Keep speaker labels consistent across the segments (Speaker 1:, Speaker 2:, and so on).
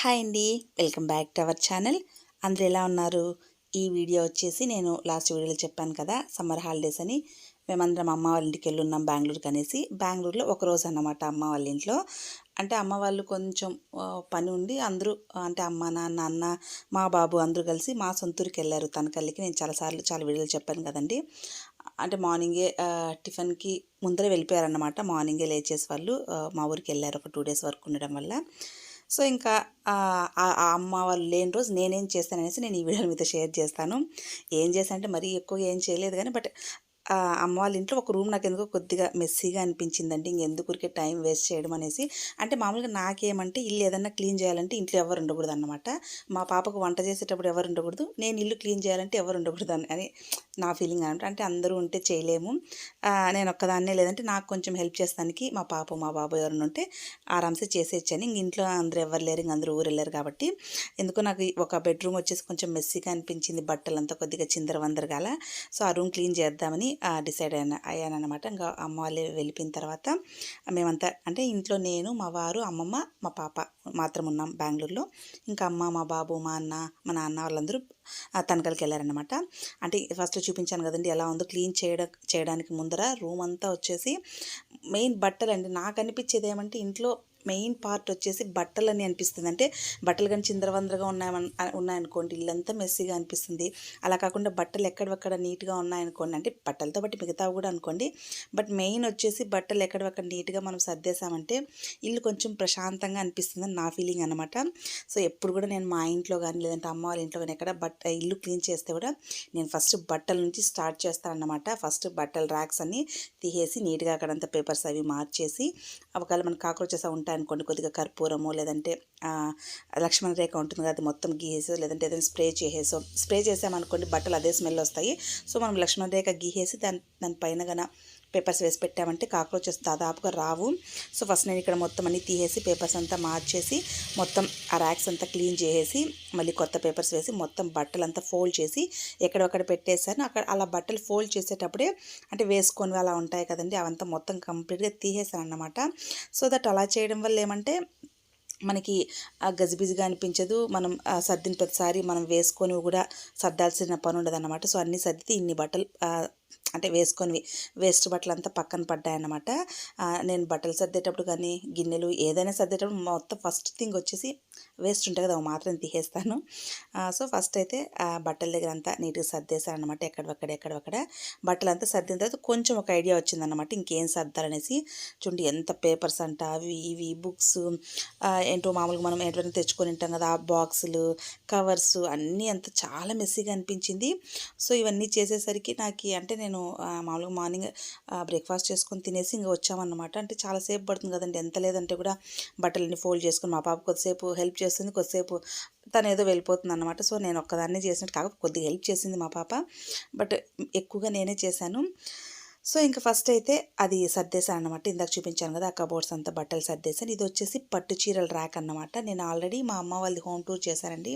Speaker 1: Hi అండి welcome back to our channel. అందరు ఎలా ఉన్నారు? ఈ వీడియో వచ్చేసి నేను లాస్ట్ వీడియోలో చెప్పాను కదా సమ్మర్ హాలిడేస్ అని. మేమందరం అమ్మ వాళ్ళ ఇంటికి వెళ్ళున్నాం బెంగళూరుకి అనేసి. బెంగళూరులో ఒక రోజు అన్నమాట అమ్మ వాళ్ళ ఇంట్లో. అంటే అమ్మ వాళ్ళు కొంచెం పని ఉండి అందరూ అంటే అమ్మ నాన్న అన్న మా బాబు అందరూ కలిసి మా సొంతూరుకి వెళ్ళారు తనకల్లికి నేను చాలాసార్లు చాలా వీడియోలు చెప్పాను కదండి. అంటే మార్నింగే టిఫిన్కి ముందరే వెళ్ళిపోయారన్నమాట. మార్నింగే లేచేసి వాళ్ళు మా ఊరికి వెళ్ళారు ఒక టూ డేస్ వర్క్ ఉండడం వల్ల. సో ఇంకా ఆ అమ్మ వాళ్ళు లేని రోజు నేనేం చేస్తాననేసి నేను ఈ వీడియోని మీతో షేర్ చేస్తాను. ఏం చేశానంటే మరీ ఎక్కువ ఏం చేయలేదు కానీ బట్ అమ్మ వాళ్ళ ఇంట్లో ఒక రూమ్ నాకు ఎందుకో కొద్దిగా మెస్సీగా అనిపించిందండి. ఇంకెందుకురికే టైం వేస్ట్ చేయడం అనేసి. అంటే మామూలుగా నాకేమంటే ఇల్లు ఏదన్నా క్లీన్ చేయాలంటే ఇంట్లో ఎవరు ఉండకూడదు అన్నమాట మా పాపకు వంట చేసేటప్పుడు ఎవరు ఉండకూడదు. నేను ఇల్లు క్లీన్ చేయాలంటే ఎవరు ఉండకూడదు అని నా ఫీలింగ్ అనమాట. అంటే అందరూ ఉంటే చేయలేము. నేను ఒక్కదాన్నే లేదంటే నాకు కొంచెం హెల్ప్ చేస్తానికి మా పాప మా బాబు ఎవరైనా ఉంటే ఆరామ్సే చేసేయచ్చాను. ఇంక ఇంట్లో అందరూ ఎవరు లేరు ఇంక అందరూ ఊరు వెళ్ళారు కాబట్టి. ఎందుకో నాకు ఒక బెడ్రూమ్ వచ్చేసి కొంచెం మెస్సీగా అనిపించింది బట్టలంతా కొద్దిగా చిందరవందరగాల. సో ఆ రూమ్ క్లీన్ చేద్దామని డిసైడ్ అయినా అయ్యానమాట ఇంకా అమ్మ వాళ్ళు వెళ్ళిపోయిన తర్వాత మేమంతా అంటే ఇంట్లో నేను మా వారు అమ్మమ్మ మా పాప మాత్రం ఉన్నాం బెంగళూరులో. ఇంకా అమ్మ మా బాబు మా అన్న మా నాన్న వాళ్ళందరూ ఆ తనకలకి వెళ్ళారనమాట అంటే ఫస్ట్ చూపించాను కదండి ఎలా ఉందో క్లీన్ చేయడం చేయడానికి ముందర రూమ్ అంతా వచ్చేసి మెయిన్ బట్టలు అండి నాకు అనిపించేది ఏమంటే ఇంట్లో మెయిన్ పార్ట్ వచ్చేసి బట్టలని అనిపిస్తుంది. అంటే బట్టలు కానీ చిందరవందరగా ఉన్నాయమన్ ఉన్నాయనుకోండి ఇల్లంతా మెస్సీగా అనిపిస్తుంది. అలా కాకుండా బట్టలు ఎక్కడవక్కడ నీట్గా ఉన్నాయనుకోండి అంటే బట్టలతో బట్టి మిగతావి కూడా అనుకోండి బట్ మెయిన్ వచ్చేసి బట్టలు ఎక్కడవక్కడ నీట్గా మనం సర్దేశామంటే ఇల్లు కొంచెం ప్రశాంతంగా అనిపిస్తుంది అని నా ఫీలింగ్ అనమాట సో ఎప్పుడు కూడా నేను మా ఇంట్లో కానీ లేదంటే అమ్మ వాళ్ళ ఇంట్లో కానీ ఎక్కడ బట్ట ఇల్లు క్లీన్ చేస్తే కూడా నేను ఫస్ట్ బట్టల నుంచి స్టార్ట్ చేస్తాను అన్నమాట ఫస్ట్ బట్టల ర్యాక్స్ అన్ని తీసేసి నీట్గా అక్కడంతా పేపర్స్ అవి మార్చేసి ఒకవేళ మన కాక్రోచెస్ అనుకోండి కొద్దిగా కర్పూరము లేదంటే లక్ష్మణ రేఖ ఉంటుంది కదా అది మొత్తం గీసేసో లేదంటే ఏదైనా స్ప్రే చేసేసో స్ప్రే చేసామనుకోండి బట్టలు అదే స్మెల్ వస్తాయి. సో మనం లక్ష్మణ రేఖ గీసేసి దాని దాని పైన పేపర్స్ వేసి పెట్టామంటే కాక్రోచెస్ దాదాపుగా రావు. సో ఫస్ట్ నేను ఇక్కడ మొత్తం అన్ని తీసేసి పేపర్స్ అంతా మార్చేసి మొత్తం ఆ ర్యాక్స్ అంతా క్లీన్ చేసేసి మళ్ళీ కొత్త పేపర్స్ వేసి మొత్తం బట్టలంతా ఫోల్డ్ చేసి ఎక్కడొక్కడ పెట్టేశాను. అక్కడ అలా బట్టలు ఫోల్డ్ చేసేటప్పుడే అంటే వేసుకొని అలా ఉంటాయి కదండి అవంతా మొత్తం కంప్లీట్గా తీసేసాను అన్నమాట సో దట్ అలా చేయడం వల్ల ఏమంటే మనకి ఆ గజిబిజిగా అనిపించదు. మనం సర్దిన ప్రతిసారి మనం వేసుకొని కూడా సర్దాల్సిన పని ఉండదు అన్నమాట సో అన్ని సర్దితే ఇన్ని బట్టలు అంటే వేసుకొని వేస్ట్ బట్టలు అంతా పక్కన పడ్డాయన్నమాట. నేను బట్టలు సర్దేటప్పుడు కానీ గిన్నెలు ఏదైనా సర్దేటప్పుడు మొత్తం ఫస్ట్ థింగ్ వచ్చేసి వేస్ట్ ఉంటాయి కదా అవి మాత్రం తీసేస్తాను. సో ఫస్ట్ అయితే ఆ బట్టల దగ్గర అంతా నీట్గా సర్దేశాను అనమాట ఎక్కడొక్కడ ఎక్కడొక్కడ బట్టలు అంతా సర్దిన తర్వాత కొంచెం ఒక ఐడియా వచ్చిందన్నమాట ఇంకేం సర్దాలనేసి. చూడండి ఎంత పేపర్స్ అంట అవి ఇవి బుక్స్ ఏంటో మామూలుగా మనం ఎటువంటి తెచ్చుకొని ఉంటాం కదా ఆ బాక్సులు కవర్స్ అన్నీ అంత చాలా మెస్సీగా అనిపించింది. సో ఇవన్నీ చేసేసరికి నాకు అంటే నేను ఆ, మామూలుగా మార్నింగ్ బ్రేక్ఫాస్ట్ చేసుకొని తినేసి ఇంకా వచ్చామన్నమాట. అంటే చాలాసేపు పడుతుంది కదండి. ఎంత లేదంటే కూడా బట్టలన్నీ ఫోల్డ్ చేసుకుని మా పాప కొద్దిసేపు హెల్ప్ చేస్తుంది కొద్దిసేపు తను ఏదో వెళ్ళిపోతుంది అనమాట సో నేను ఒక్కదాన్నే చేసినట్టు కాకపోతే కొద్దిగా హెల్ప్ చేసింది మా పాప. బట్ ఎక్కువగా నేనే చేశాను. సో ఇంకా ఫస్ట్ అయితే అది సర్దేశాను అనమాట ఇందాక చూపించాను కదా ఆ కబోర్డ్స్ అంతా బట్టలు సర్దేశాను. ఇది వచ్చేసి పట్టు చీరల ర్యాక్ అన్నమాట. నేను ఆల్రెడీ మా అమ్మ వాళ్ళది హోమ్ టూర్ చేశానండి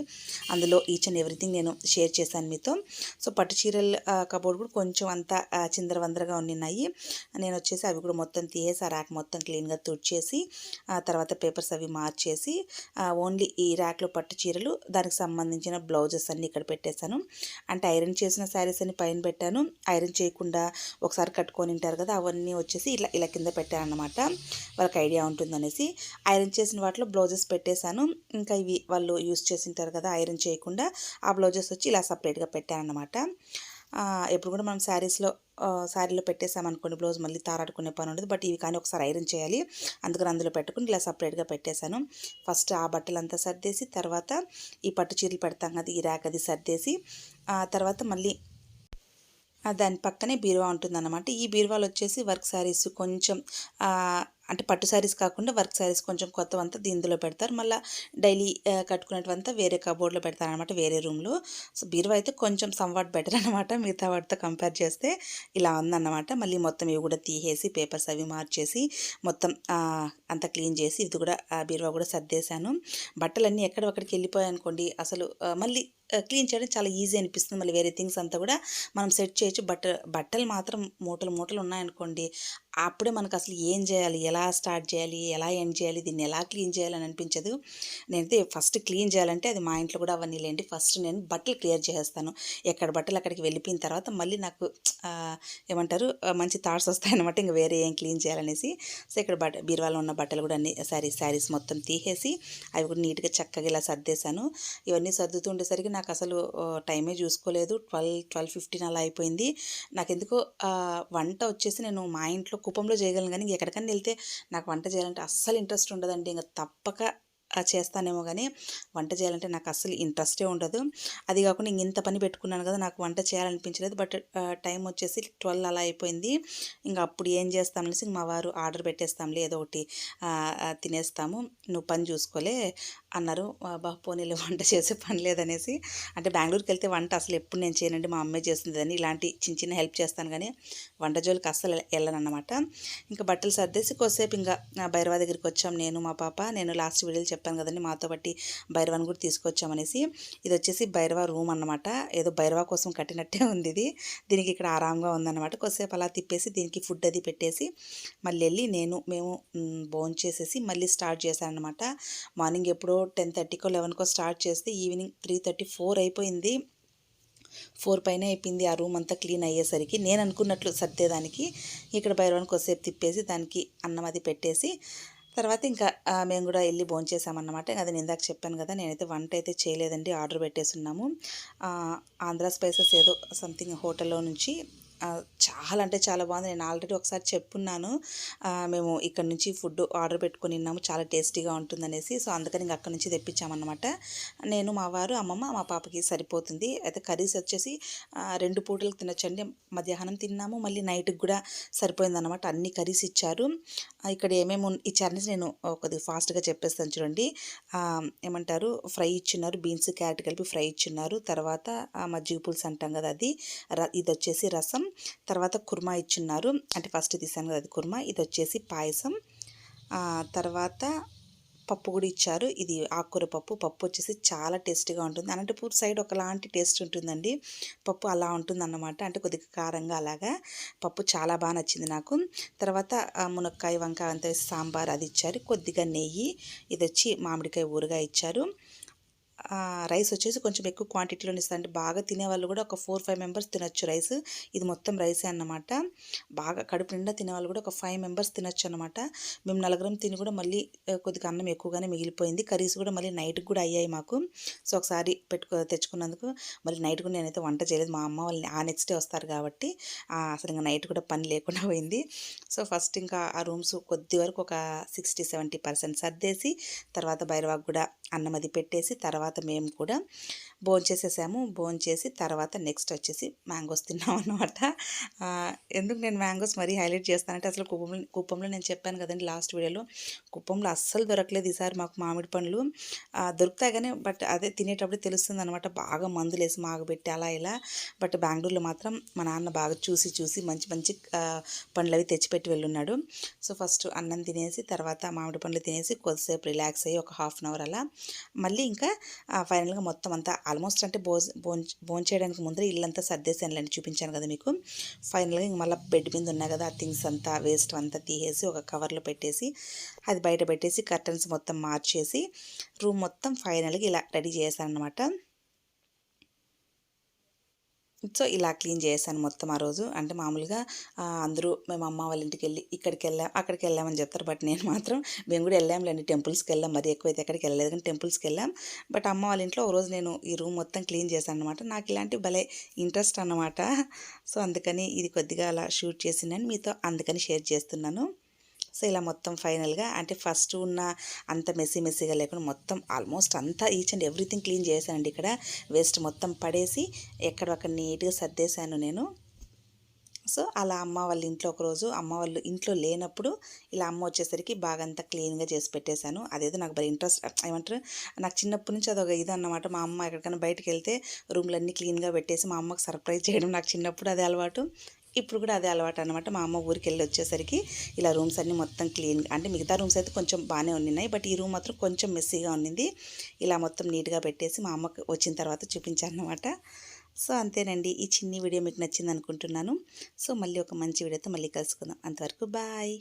Speaker 1: అందులో ఈచ్ అండ్ ఎవ్రీథింగ్ నేను షేర్ చేశాను మీతో. సో పట్టు చీరల కబోర్డ్ కూడా కొంచెం అంతా చిందరవందరగా ఉన్నాయి నేను వచ్చేసి అవి కూడా మొత్తం తీసేసి ఆ ర్యాక్ మొత్తం క్లీన్గా తుడిచేసి ఆ తర్వాత పేపర్స్ అవి మార్చేసి ఓన్లీ ఈ ర్యాక్లో పట్టు చీరలు దానికి సంబంధించిన బ్లౌజెస్ అన్నీ ఇక్కడ పెట్టేశాను. అంటే ఐరన్ చేసిన శారీస్ అన్ని పైన పెట్టాను. ఐరన్ చేయకుండా ఒకసారి కట్టుకొని ఉంటారు కదా అవన్నీ వచ్చేసి ఇలా ఇలా కింద పెట్టాను అనమాట వాళ్ళకి ఐడియా ఉంటుందనేసి ఐరన్ చేసిన వాటిలో బ్లౌజెస్ పెట్టేశాను. ఇంకా ఇవి వాళ్ళు యూస్ చేసి ఉంటారు కదా ఐరన్ చేయకుండా ఆ బ్లౌజెస్ వచ్చి ఇలా సపరేట్గా పెట్టాను అనమాట ఎప్పుడు కూడా మనం శారీస్లో శారీలో పెట్టేసామనుకోండి బ్లౌజ్ మళ్ళీ తారాడుకునే పని ఉండదు. బట్ ఇవి కానీ ఒకసారి ఐరన్ చేయాలి. అందుకని అందులో పెట్టుకుని ఇలా సపరేట్గా పెట్టేశాను. ఫస్ట్ ఆ బట్టలంతా సర్దేసి తర్వాత ఈ పట్టు చీరలు పెడతాం కదా ఈ ర్యాక్ అది సర్దేసి తర్వాత మళ్ళీ దాని పక్కనే బీరువా ఉంటుందన్నమాట. ఈ బీరువాలు వచ్చేసి వర్క్ శారీస్ కొంచెం అంటే పట్టు శారీస్ కాకుండా వర్క్ శారీస్ కొంచెం కొత్తవంతా దీనిలో పెడతారు. మళ్ళీ డైలీ కట్టుకునేటంతా వేరే కబోర్డ్లో పెడతారు అనమాట వేరే రూమ్లో. సో బీరువా అయితే కొంచెం సంవాట్ బెటర్ అనమాట మిగతా వాటితో కంపేర్ చేస్తే ఇలా ఉందన్నమాట. మళ్ళీ మొత్తం ఇవి కూడా తీసేసి పేపర్స్ అవి మార్చేసి మొత్తం అంతా క్లీన్ చేసి ఇది కూడా బీరువా కూడా సర్దేశాను. బట్టలన్నీ ఎక్కడొక్కడికి వెళ్ళిపోయాయి అనుకోండి అసలు మళ్ళీ క్లీన్ చేయడం చాలా ఈజీ అనిపిస్తుంది. మళ్ళీ వేరే థింగ్స్ అంతా కూడా మనం సెట్ చేయొచ్చు. బట్ట బట్టలు మాత్రం మూటలు మూటలు ఉన్నాయనుకోండి అప్పుడే మనకు అసలు ఏం చేయాలి? ఎలా స్టార్ట్ చేయాలి? ఎలా ఎండ్ చేయాలి? దీన్ని ఎలా క్లీన్ చేయాలని అనిపించదు. నేనైతే ఫస్ట్ క్లీన్ చేయాలంటే అది మా ఇంట్లో కూడా అవన్నీ లేండి. ఫస్ట్ నేను బట్టలు క్లియర్ చేసేస్తాను. ఎక్కడ బట్టలు అక్కడికి వెళ్ళిపోయిన తర్వాత మళ్ళీ నాకు ఏమంటారు మంచి థాట్స్ వస్తాయన్నమాట. ఇంకా వేరే ఏం క్లీన్ చేయాలనేసి. సో ఇక్కడ బట్ట బీరువాలో ఉన్న బట్టలు కూడా అన్ని సారీ శారీస్ మొత్తం తీసేసి అవి కూడా నీట్గా చక్కగా ఇలా సర్దేశాను. ఇవన్నీ సర్దుతూ ఉండేసరికి నాకు అసలు టైమే చూసుకోలేదు. ట్వెల్వ్ ట్వెల్వ్ ఫిఫ్టీన్ అలా అయిపోయింది. నాకు ఎందుకో వంట వచ్చేసి నేను మా ఇంట్లో కుప్పంలో చేయగలను కానీ ఎక్కడికైనా వెళ్తే నాకు వంట చేయాలంటే అస్సలు ఇంట్రెస్ట్ ఉండదండి. ఇంకా తప్పక చేస్తానేమో కానీ వంట చేయాలంటే నాకు అస్సలు ఇంట్రెస్టే ఉండదు. అది కాకుండా ఇంక ఇంత పని పెట్టుకున్నాను కదా నాకు వంట చేయాలనిపించలేదు. బట్ టైం వచ్చేసి ట్వెల్వ్ అలా అయిపోయింది. ఇంకా అప్పుడు ఏం చేస్తాం అనేసి మా వారు ఆర్డర్ పెట్టేస్తాంలే ఏదో ఒకటి తినేస్తాము. నువ్వు పని చూసుకోలే అన్నారు. బా పోనీలో వంట చేసే పని లేదనేసి. అంటే బెంగళూరుకి వెళ్తే వంట అసలు ఎప్పుడు నేను చేయనండి. మా అమ్మే చేస్తుంది అని ఇలాంటి చిన్న చిన్న హెల్ప్ చేస్తాను కానీ వంట జోలికి అస్సలు వెళ్ళను ఇంకా బట్టలు సర్దేసి కొద్దిసేపు ఇంకా ఆ, భైరవ దగ్గరికి వచ్చాం నేను మా పాప. నేను లాస్ట్ వీడియోలో చెప్పాను కదండి మాతో బట్టి భైరవాన్ని కూడా తీసుకొచ్చామనేసి. ఇది వచ్చేసి భైరవ రూమ్ అన్నమాట. ఏదో భైరవ కోసం కట్టినట్టే ఉంది ఇది. దీనికి ఇక్కడ ఆరాంగా ఉందన్నమాట. కొద్దిసేపు అలా తిప్పేసి దీనికి ఫుడ్ అది పెట్టేసి మళ్ళీ వెళ్ళి నేను మేము బోన్ చేసేసి మళ్ళీ స్టార్ట్ చేశాను మార్నింగ్ ఎప్పుడో టెన్ థర్టీకో లెవెన్కో స్టార్ట్ చేస్తే ఈవినింగ్ త్రీ థర్టీ ఫోర్ అయిపోయింది. ఫోర్ పైన అయిపోయింది ఆ రూమ్ అంతా క్లీన్ అయ్యేసరికి. నేను అనుకున్నట్లు సర్దేదానికి. ఇక్కడ బైరవానికి కొద్దిసేపు తిప్పేసి దానికి అన్నం అది పెట్టేసి తర్వాత ఇంకా మేము కూడా వెళ్ళి భోంచేసామన్నమాట. అది నేను ఇందాక చెప్పాను కదా నేనైతే వంట అయితే చేయలేదండి ఆర్డర్ పెట్టేసి ఉన్నాము ఆంధ్ర స్పైసెస్ ఏదో సంథింగ్ హోటల్లో నుంచి చాలా అంటే చాలా బాగుంది. నేను ఆల్రెడీ ఒకసారి చెప్పున్నాను. మేము ఇక్కడ నుంచి ఫుడ్ ఆర్డర్ పెట్టుకుని తిన్నాము. చాలా టేస్టీగా ఉంటుందనేసి. సో అందుకని ఇంకా అక్కడ నుంచి తెప్పించామన్నమాట. నేను మా వారు అమ్మమ్మ మా పాపకి సరిపోతుంది. అయితే కర్రీస్ వచ్చేసి రెండు పూటలకు తినొచ్చండి. మధ్యాహ్నం తిన్నాము. మళ్ళీ నైట్కి కూడా సరిపోయిందన్నమాట. అన్ని కర్రీస్ ఇచ్చారు. ఇక్కడ ఏమేమి ఇచ్చారనేసి నేను కొద్దిగా ఫాస్ట్గా చెప్పేస్తాను చూడండి. ఏమంటారు? ఫ్రై ఇచ్చిన్నారు. బీన్స్ క్యారెట్ కలిపి ఫ్రై ఇచ్చిన్నారు. తర్వాత మజ్జిగ పులుసు అంటాం కదా అది. ర- ఇది వచ్చేసి రసం. తర్వాత కుర్మా ఇచ్చున్నారు. అంటే ఫస్ట్ తీసాను కదా అది కుర్మా. ఇది వచ్చేసి పాయసం. తర్వాత పప్పు కూడా ఇచ్చారు. ఇది ఆకుకూర పప్పు. పప్పు వచ్చేసి చాలా టేస్టీగా ఉంటుంది. అనంతపూర్ సైడ్ ఒకలాంటి టేస్ట్ ఉంటుందండి. పప్పు అలా ఉంటుందన్నమాట. అంటే కొద్దిగా కారంగా అలాగా. పప్పు చాలా బాగా నచ్చింది నాకు. తర్వాత మునక్కాయ వంకాయ అంతా సాంబార్ అది ఇచ్చారు. కొద్దిగా నెయ్యి. ఇది వచ్చి మామిడికాయ ఊరగాయ ఇచ్చారు. రైస్ వచ్చేసి కొంచెం ఎక్కువ క్వాంటిటీలో ఇస్తారు. అంటే బాగా తినేవాళ్ళు కూడా ఒక ఫోర్ ఫైవ్ మెంబర్స్ తినొచ్చు రైస్. ఇది మొత్తం రైసే అన్నమాట. బాగా కడుపు నిండా తినేవాళ్ళు కూడా ఒక ఫైవ్ మెంబర్స్ తినొచ్చు అనమాట మేము నలుగురం తిని కూడా మళ్ళీ కొద్దిగా అన్నం ఎక్కువగానే మిగిలిపోయింది. కర్రీస్ కూడా మళ్ళీ నైట్కి కూడా అయ్యాయి మాకు. సో ఒకసారి పెట్టుకో తెచ్చుకున్నందుకు మళ్ళీ నైట్ కూడా నేనైతే వంట చేయలేదు. మా అమ్మ వాళ్ళని ఆ నెక్స్ట్ డే వస్తారు కాబట్టి అసలు ఇంకా నైట్ కూడా పని లేకుండా పోయింది. సో ఫస్ట్ ఇంకా ఆ రూమ్స్ కొద్ది వరకు ఒక సిక్స్టీ సెవెంటీ పర్సెంట్ సర్దేసి తర్వాత బైరవాకు కూడా అన్నం అది పెట్టేసి తర్వాత తర్వాత మేము కూడా భోంచేసేసాము. భోంచేసి తర్వాత నెక్స్ట్ వచ్చేసి మ్యాంగోస్ తిన్నాం అనమాట ఎందుకు నేను మ్యాంగోస్ మరీ హైలైట్ చేస్తానంటే అసలు కుప్పంలో కుప్పంలో నేను చెప్పాను కదండి లాస్ట్ వీడియోలో కుప్పంలో అస్సలు దొరకలేదు ఈసారి మాకు మామిడి పండ్లు. దొరుకుతాయి కానీ బట్ అదే తినేటప్పుడు తెలుస్తుంది అనమాట బాగా మందులు వేసి మాగబెట్టి అలా ఇలా. బట్ బెంగళూరులో మాత్రం మా నాన్న బాగా చూసి చూసి మంచి మంచి పండ్లు అవి తెచ్చిపెట్టి వెళ్ళున్నాడు. సో ఫస్ట్ అన్నం తినేసి తర్వాత మామిడి పండ్లు తినేసి కొద్దిసేపు రిలాక్స్ అయ్యి ఒక హాఫ్ అన్ అవర్ అలా. మళ్ళీ ఇంకా ఫైనల్గా మొత్తం అంతా ఆల్మోస్ట్ అంటే భోజ భోజ భోజనం చేయడానికి ముందర ఇల్లంతా సర్దేశానులేండి చూపించాను కదా మీకు. ఫైనల్గా ఇంక మళ్ళీ బెడ్ మీద ఉన్నాయి కదా ఆ థింగ్స్ అంతా వేస్ట్ అంతా తీసేసి ఒక కవర్లో పెట్టేసి అది బయట పెట్టేసి కర్టన్స్ మొత్తం మార్చేసి రూమ్ మొత్తం ఫైనల్గా ఇలా రెడీ చేశాను అనమాట సో ఇలా క్లీన్ చేశాను మొత్తం ఆ రోజు. అంటే మామూలుగా అందరూ మేము అమ్మ వాళ్ళ ఇంటికి వెళ్ళి ఇక్కడికి వెళ్ళాం అక్కడికి వెళ్ళామని చెప్తారు. బట్ నేను మాత్రం మేము కూడా వెళ్ళాంలేండి. టెంపుల్స్కి వెళ్ళాం మరి ఎక్కువైతే ఎక్కడికి వెళ్ళలేదు కానీ టెంపుల్స్కి వెళ్ళాం బట్ అమ్మ వాళ్ళ ఇంట్లో ఒక రోజు నేను ఈ రూమ్ మొత్తం క్లీన్ చేశాను అనమాట నాకు ఇలాంటి భలే ఇంట్రెస్ట్ అన్నమాట. సో అందుకని ఇది కొద్దిగా అలా షూట్ చేసిందని మీతో అందుకని షేర్ చేస్తున్నాను. సో ఇలా మొత్తం ఫైనల్గా అంటే ఫస్ట్ ఉన్న అంత మెస్సీ మెస్సీగా లేకుండా మొత్తం ఆల్మోస్ట్ అంతా ఈచ్ అండ్ ఎవ్రీథింగ్ క్లీన్ చేశానండి ఇక్కడ. వేస్ట్ మొత్తం పడేసి ఎక్కడొక్కడ నీట్గా సర్దేశాను నేను. సో అలా అమ్మ వాళ్ళ ఇంట్లో ఒకరోజు అమ్మ వాళ్ళు ఇంట్లో లేనప్పుడు ఇలా అమ్మ వచ్చేసరికి బాగా అంతా క్లీన్గా చేసి పెట్టేశాను. అదేదో నాకు బాగా ఇంట్రెస్ట్ ఏమంటారు? నాకు చిన్నప్పటి నుంచి అదొక ఇది అన్నమాట మా అమ్మ ఎక్కడికైనా బయటకు వెళ్తే రూమ్లన్నీ క్లీన్గా పెట్టేసి మా అమ్మకి సర్ప్రైజ్ చేయడం నాకు చిన్నప్పుడు అదే అలవాటు. ఇప్పుడు కూడా అదే అలవాటు అనమాట మా అమ్మ ఊరికి వెళ్ళి వచ్చేసరికి ఇలా రూమ్స్ అన్నీ మొత్తం క్లీన్ అంటే మిగతా రూమ్స్ అయితే కొంచెం బాగానే ఉన్నాయి బట్ ఈ రూమ్ మాత్రం కొంచెం మెస్సీగా ఉన్నింది ఇలా మొత్తం నీట్గా పెట్టేసి మా అమ్మకి వచ్చిన తర్వాత చూపించాను అనమాట సో అంతేనండి. ఈ చిన్ని వీడియో మీకు నచ్చింది అనుకుంటున్నాను సో మళ్ళీ ఒక మంచి వీడియోతో మళ్ళీ కలుసుకుందాం. అంతవరకు బాయ్.